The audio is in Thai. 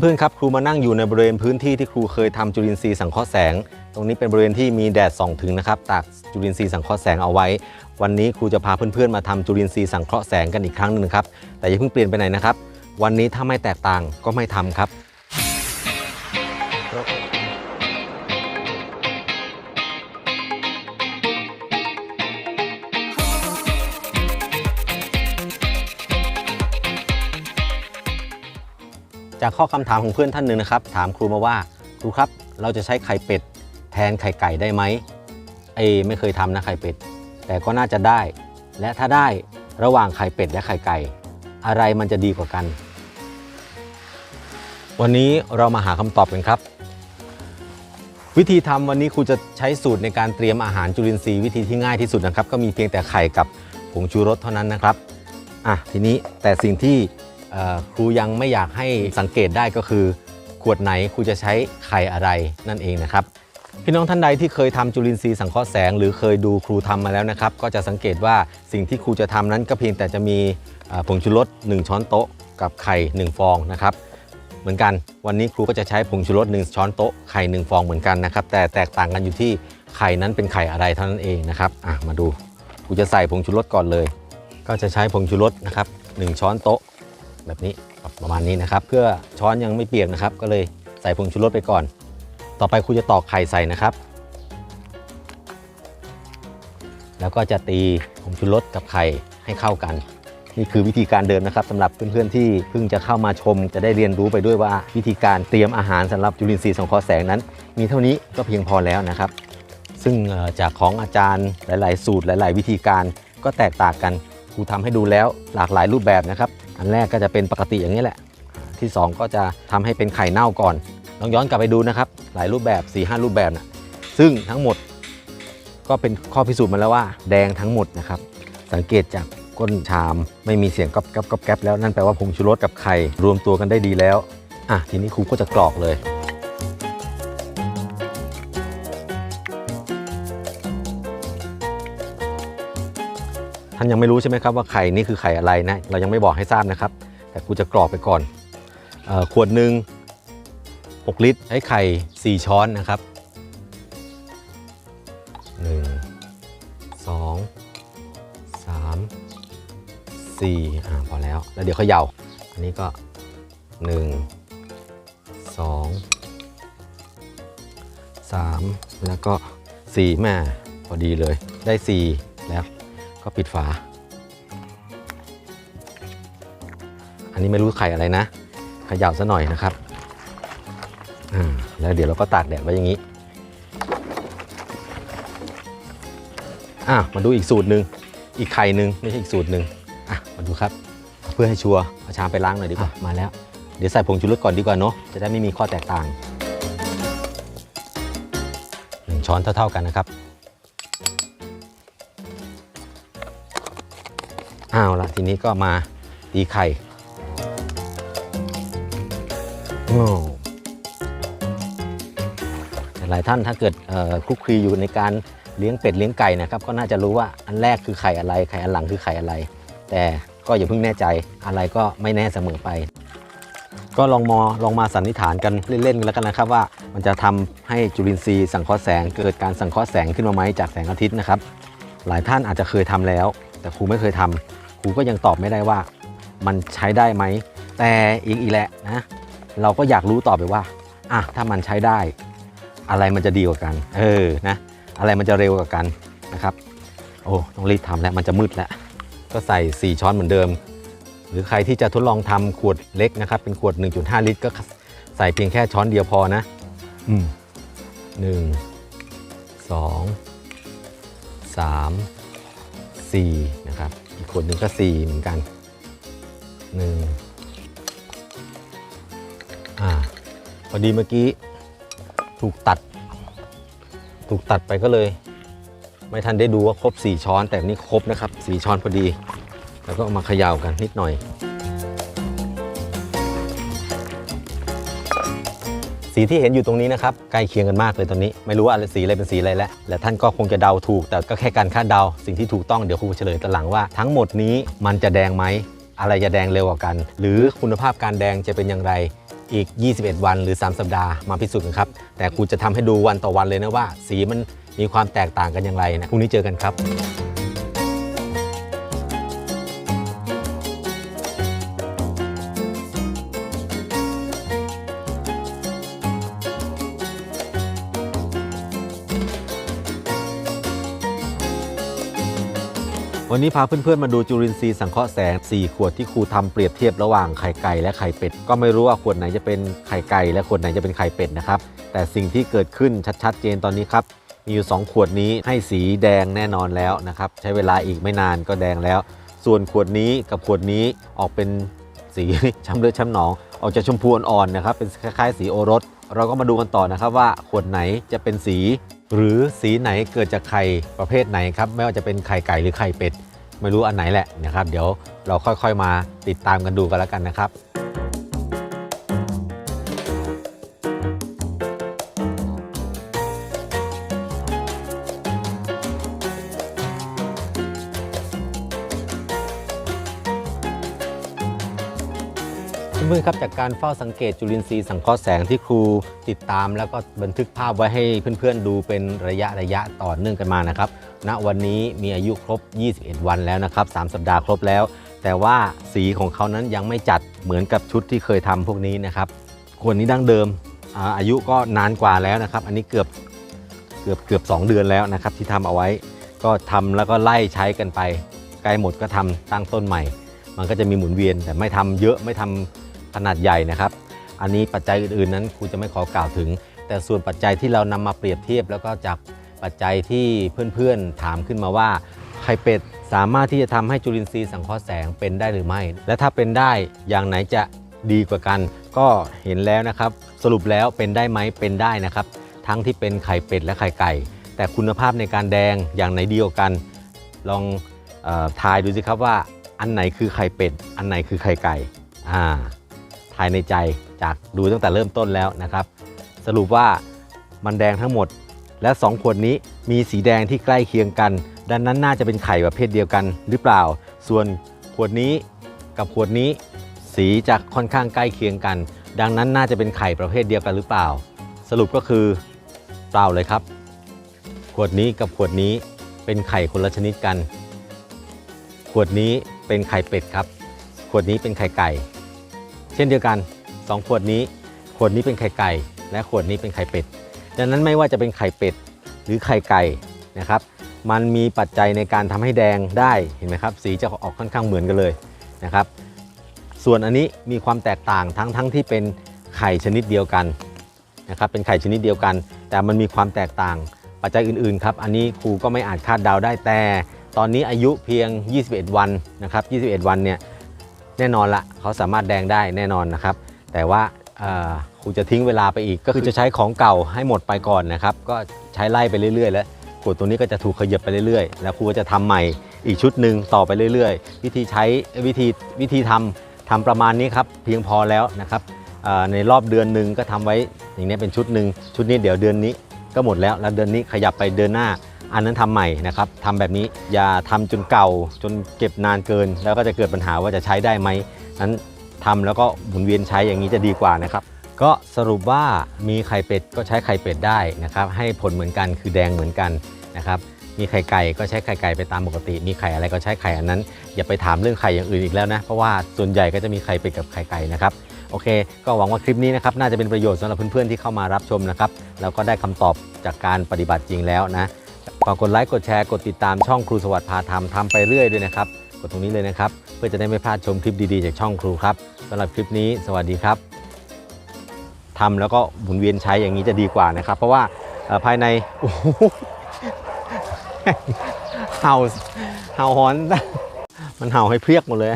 เพื่อนๆครับครูมานั่งอยู่ในบริเวณพื้นที่ที่ครูเคยทำจุลินทรีย์สังเคราะห์แสง ตรงนี้เป็นบริเวณที่มีแดดส่องถึงนะครับตากจุลินทรีย์สังเคราะห์แสงเอาไว้ วันนี้ครูจะพาเพื่อนๆมาทำจุลินทรีย์สังเคราะห์แสงกันอีกครั้งหนึ่งครับแต่อย่าเพิ่งเปลี่ยนไปไหนนะครับ วันนี้ถ้าไม่แตกต่างก็ไม่ทำครับ จากข้อคำถามของเพื่อนท่านหนึ่งนะครับ ถามครูมาว่าครูครับ เราจะใช้ไข่เป็ดแทนไข่ไก่ได้ไหมเอไม่เคยทำนะไข่เป็ด แต่ก็น่าจะได้ และถ้าได้ระหว่างไข่เป็ดและไข่ไก่ อะไรมันจะดีกว่ากัน วันนี้เรามาหาคำตอบกันครับ วิธีทำวันนี้ครูจะใช้สูตรในการเตรียมอาหารจุลินทรีย์วิธีที่ง่ายที่สุดนะครับ ก็มีเพียงแต่ไข่กับผงชูรสเท่านั้นนะครับอะทีนี้แต่สิ่งที่ ครูยังไม่อยากให้สังเกตได้ก็คือ ขวดไหนครูจะใช้ไข่อะไรนั่นเองนะครับ พี่น้องท่านใดที่เคยทำจุลินทรีย์สังเคราะห์แสง หรือเคยดูครูทำมาแล้วนะครับ ก็จะสังเกตว่าสิ่งที่ครูจะทำนั้นก็เพียงแต่จะมีผงชูรส1ช้อนโต๊ะ กับไข่ 1 ฟองนะครับเหมือนกันวันนี้ครูก็จะใช้ผงชูรส1ช้อนโต๊ะไข่1ฟองเหมือนกันนะครับแต่แตกต่างกันอยู่ที่ไข่นั้นเป็นไข่อะไรเท่านั้นเองนะครับมาดูครูจะใส่ผงชูรสก่อนเลย ก็จะใช้ผงชูรสนะครับ1ช้อนโต๊ะ แบบนี้ประมาณนี้นะครับ เพื่อช้อนยังไม่เปียกนะครับ ก็เลยใส่ผงชูรสไปก่อน ต่อไปครูจะตอกไข่ใส่นะครับ แล้วก็จะตีผงชูรสกับไข่ให้เข้ากัน นี่คือวิธีการเดิมนะครับสำหรับเพื่อนๆที่เพิ่งจะเข้ามาชม จะได้เรียนรู้ไปด้วยว่าวิธีการเตรียมอาหารสำหรับจุลินทรีย์สังเคราะห์แสงนั้น มีเท่านี้ก็เพียงพอแล้วนะครับ ซึ่งจากของอาจารย์หลาย ๆ สูตรหลาย ๆ วิธีการก็แตกต่างกันครูทำให้ดูแล้วหลากหลายรูปแบบนะครับ อันแรกก็จะเป็นปกติอย่างนี้แหละ ที่สองก็จะทำให้เป็นไข่เน่าก่อนลองย้อนกลับไปดูนะครับ หลายรูปแบบ4ีหรูปแบบนะซึ่งทั้งหมดก็เป็นข้อพิสูจน์มาแล้วว่า แดงทั้งหมดนะครับ สังเกตจากก้นชามไม่มีเสียงก๊อบแก๊บก๊อบแก๊บแล้วนั่นแปลว่าผงชูรสกับไข่รวมตัวกันได้ดีแล้วอะทีนี้ครูก็จะกรอกเลย ท่านยังไม่รู้ใช่ไหมครับว่าไข่นี่คือไข่อะไรนะ เรายังไม่บอกให้ทราบนะครับ แต่ครูจะกรอกไปก่อนออขวดหนึ่ง6 ลิตรใช้ไข่ 4 ช้อนนะครับ 1 2 3 4อ่าพอแล้ว แล้วเดี๋ยวเขย่า อันนี้ก็ 1 2 3 แล้วก็4แม่พอดีเลย ได้ 4 แล้ว ก็ปิดฝา อันนี้ไม่รู้ไข่อะไรนะเขย่าซะหน่อยนะครับอ่าแล้วเดี๋ยวเราก็ตากแดดไว้อย่างนี้อะมาดูอีกสูตรหนึ่งอีกไข่หนึ่งไม่ใช่อีกสูตรหนึ่งอะมาดูครับ เพื่อให้ชัวร์เอาชามไปล้างหน่อยดีกว่ามาแล้ว เดี๋ยวใส่ผงชูรสก่อนดีกว่าเนาะจะได้ไม่มีข้อแตกต่างหนึ่งช้อนเท่าๆกันนะครับ อ้าวละทีนี้ก็มาตีไข่หลายท่านถ้าเกิดคลุกคลีอยู่ในการเลี้ยงเป็ดเลี้ยงไก่นะครับ ก็น่าจะรู้ว่าอันแรกคือไข่อะไรไข่อันหลังคือไข่อะไร แต่ก็อย่าเพิ่งแน่ใจอะไรก็ไม่แน่เสมอไป ก็ลองมอลองมาสันนิษฐานกันเล่นๆกันแล้วกันนะครับว่ามันจะทำให้จุลินทรีย์สังเคราะห์แสง เกิดการสังเคราะห์แสงขึ้นมาไหมจากแสงอาทิตย์นะครับ หลายท่านอาจจะเคยทำแล้ว แต่ครูไม่เคยทำ ครูก็ยังตอบไม่ได้ว่า มันใช้ได้ไหม แต่อีกอีกแหละนะเราก็อยากรู้ต่อไปว่าอะถ้ามันใช้ได้ อะไรมันจะดีกว่ากัน เออนะอะไรมันจะเร็วกว่ากันนะครับ โอ้ต้องรีบทำแล้วมันจะมืดแล้ว ก็ใส่ 4 ช้อนเหมือนเดิม หรือใครที่จะทดลองทำขวดเล็กนะครับ เป็นขวด 1.5 ลิตร ก็ใส่เพียงแค่ช้อนเดียวพอนะ อืมหนึ่งสองสาม4นะครับ ขวดหนึ่งก็4เหมือนกันหนึ่งอ่าพอดีเมื่อกี้ถูกตัด ถูกตัดไปก็เลย ไม่ทันได้ดูว่าครบ 4 ช้อน แต่นี่ครบนะครับ 4 ช้อนพอดี แล้วก็เอามาเขย่ากันนิดหน่อย สีที่เห็นอยู่ตรงนี้นะครับใกล้เคียงกันมากเลยตอนนี้ ไม่รู้ว่าอะไรสีอะไรเป็นสีอะไรแล้วและท่านก็คงจะเดาถูก แต่ก็แค่การคาดเดา สิ่งที่ถูกต้องเดี๋ยวครูเฉลยตอนหลังว่าทั้งหมดนี้มันจะแดงไหมอะไรจะแดงเร็วกว่ากัน หรือคุณภาพการแดงจะเป็นอย่างไรอีก 21 วันหรือ 3 สัปดาห์มาพิสูจน์กันครับ แต่ครูจะทำให้ดูวันต่อวันเลยนะว่า สีมันมีความแตกต่างกันอย่างไรนะพรุ่งนี้เจอกันครับ วันนี้พาเพื่อนๆมาดูจุลินทรีย์สังเคราะห์แสง 4 ขวดที่ครูทำเปรียบเทียบระหว่างไข่ไก่และไข่เป็ด ก็ไม่รู้ว่าขวดไหนจะเป็นไข่ไก่และขวดไหนจะเป็นไข่เป็ดนะครับ แต่สิ่งที่เกิดขึ้นชัดๆเจนตอนนี้ครับ มีอยู่ 2 ขวดนี้ให้สีแดงแน่นอนแล้วนะครับ ใช้เวลาอีกไม่นานก็แดงแล้ว ส่วนขวดนี้กับขวดนี้ออกเป็นสีช้ำเลือดช้ำหนอง ออกจากชมพูอ่อนๆนะครับ เป็นคล้ายๆ สีโอรส เราก็มาดูกันต่อนะครับว่าขวดไหนจะเป็นสี หรือสีไหนเกิดจากไข่ประเภทไหนครับ ไม่ว่าจะเป็นไข่ไก่หรือไข่เป็ด ไม่รู้อันไหนแหละนะครับ เดี๋ยวเราค่อยๆมาติดตามกันดูกันแล้วกันนะครับ เพื่อนๆครับจากการเฝ้าสังเกตจุลินทรีย์สังเคราะห์แสงที่ครูติดตาม แล้วก็บันทึกภาพไว้ให้เพื่อนๆดูเป็นระยะระยะต่อเนื่องกันมานะครับณวันนี้มีอายุครบ 21 วันแล้วนะครับ3สัปดาห์ครบแล้ว แต่ว่าสีของเขานั้นยังไม่จัดเหมือนกับชุดที่เคยทำพวกนี้นะครับคนนี้ดั้งเดิมอาอายุก็นานกว่าแล้วนะครับ อันนี้เกือบเกือบเกือบ 2 เดือนแล้วนะครับที่ทำเอาไว้ ก็ทำแล้วก็ไล่ใช้กันไปใกล้หมดก็ทำตั้งต้นใหม่ มันก็จะมีหมุนเวียนแต่ไม่ทำเยอะไม่ทำ ขนาดใหญ่นะครับ อันนี้ปัจจัยอื่นๆนั้นครูจะไม่ขอกล่าวถึง แต่ส่วนปัจจัยที่เรานำมาเปรียบเทียบ แล้วก็จากปัจจัยที่เพื่อนๆถามขึ้นมาว่าไข่เป็ดสามารถที่จะทำให้จุลินทรีย์สังเคราะห์แสงเป็นได้หรือไม่ และถ้าเป็นได้อย่างไหนจะดีกว่ากัน ก็เห็นแล้วนะครับ สรุปแล้วเป็นได้ไหมเป็นได้นะครับ ทั้งที่เป็นไข่เป็ดและไข่ไก่ แต่คุณภาพในการแดงอย่างไหนดีกว่ากัน ลองออทายดูสิครับว่าอันไหนคือไข่เป็ด อันไหนคือไข่ไก่ อ่า ทายในใจจากดูตั้งแต่เริ่มต้นแล้วนะครับ สรุปว่ามันแดงทั้งหมด และ 2 ขวดนี้มีสีแดงที่ใกล้เคียงกัน ดังนั้นน่าจะเป็นไข่ประเภทเดียวกันหรือเปล่า ส่วนขวดนี้กับขวดนี้ สีจะค่อนข้างใกล้เคียงกัน ดังนั้นน่าจะเป็นไข่ประเภทเดียวกันหรือเปล่า สรุปก็คือเปล่าเลยครับ ขวดนี้กับขวดนี้เป็นไข่คนละชนิดกัน ขวดนี้เป็นไข่เป็ดครับ ขวดนี้เป็นไข่ไก่ เช่นเดียวกัน 2 ขวดนี้ ขวดนี้เป็นไข่ไก่ และขวดนี้เป็นไข่เป็ด ดังนั้นไม่ว่าจะเป็นไข่เป็ดหรือไข่ไก่นะครับ มันมีปัจจัยในการทำให้แดงได้เห็นไหมครับ สีจะออกค่อนข้างเหมือนกันเลยนะครับ ส่วนอันนี้มีความแตกต่างทั้งทั้งที่เป็นไข่ชนิดเดียวกันนะครับ เป็นไข่ชนิดเดียวกัน แต่มันมีความแตกต่างปัจจัยอื่นๆครับ อันนี้ครูก็ไม่อาจคาดเดาได้แต่ ตอนนี้อายุเพียง 21 วันนะครับ 21 วันเนี่ย แน่นอนละเขาสามารถแดงได้แน่นอนนะครับ แต่ว่าเอ่อครูจะทิ้งเวลาไปอีก ก็คือจะใช้ของเก่าให้หมดไปก่อนนะครับ ก็ใช้ไล่ไปเรื่อย ๆ แล้วกดตัวนี้ก็จะถูกขยับไปเรื่อยๆ แล้วครูก็จะทำใหม่อีกชุดหนึ่งต่อไปเรื่อย ๆ วิธีใช้วิธีวิธีทำทำประมาณนี้ครับเพียงพอแล้วนะครับเอ่อในรอบเดือนหนึ่งก็ทำไว้อย่างนี้เป็นชุดหนึ่งชุดนี้เดี๋ยวเดือนนี้ก็หมดแล้ว แล้วเดือนนี้ขยับไปเดือนหน้า อันนั้นทำใหม่นะครับทำแบบนี้อย่าทำจนเก่าจนเก็บนานเกิน แล้วก็จะเกิดปัญหาว่าจะใช้ได้ไหมนั้นทำแล้วก็หมุนเวียนใช้อย่างนี้จะดีกว่านะครับ ก็สรุปว่ามีไข่เป็ดก็ใช้ไข่เป็ดได้นะครับให้ผลเหมือนกันคือแดงเหมือนกันนะครับมีไข่ไก่ก็ใช้ไข่ไก่ไปตามปกติ มีไข่อะไรก็ใช้ไข่อันนั้น อย่าไปถามเรื่องไข่อย่างอื่นอีกแล้วนะ เพราะว่าส่วนใหญ่ก็จะมีไข่เป็ดกับไข่ไก่นะครับ โอเค ก็หวังว่าคลิปนี้นะครับน่าจะเป็นประโยชน์สำหรับเพื่อนๆที่เข้ามารับชมนะครับ แล้วก็ได้คำตอบจากการปฏิบัติจริงแล้วนะ ฝากกดไลค์กดแชร์กดติดตามช่องครูสวัสดิ์พาทำทำไปเรื่อยด้วยนะครับ กดตรงนี้เลยนะครับ เพื่อจะได้ไม่พลาดชมคลิปดีๆ จากช่องครูครับสำหรับคลิปนี้สวัสดีครับทำแล้วก็หมุนเวียนใช้อย่างนี้จะดีกว่านะครับ เพราะว่าภายในโอ้โหเห่าเห่าหอน มันเห่าให้เพียกหมดเลย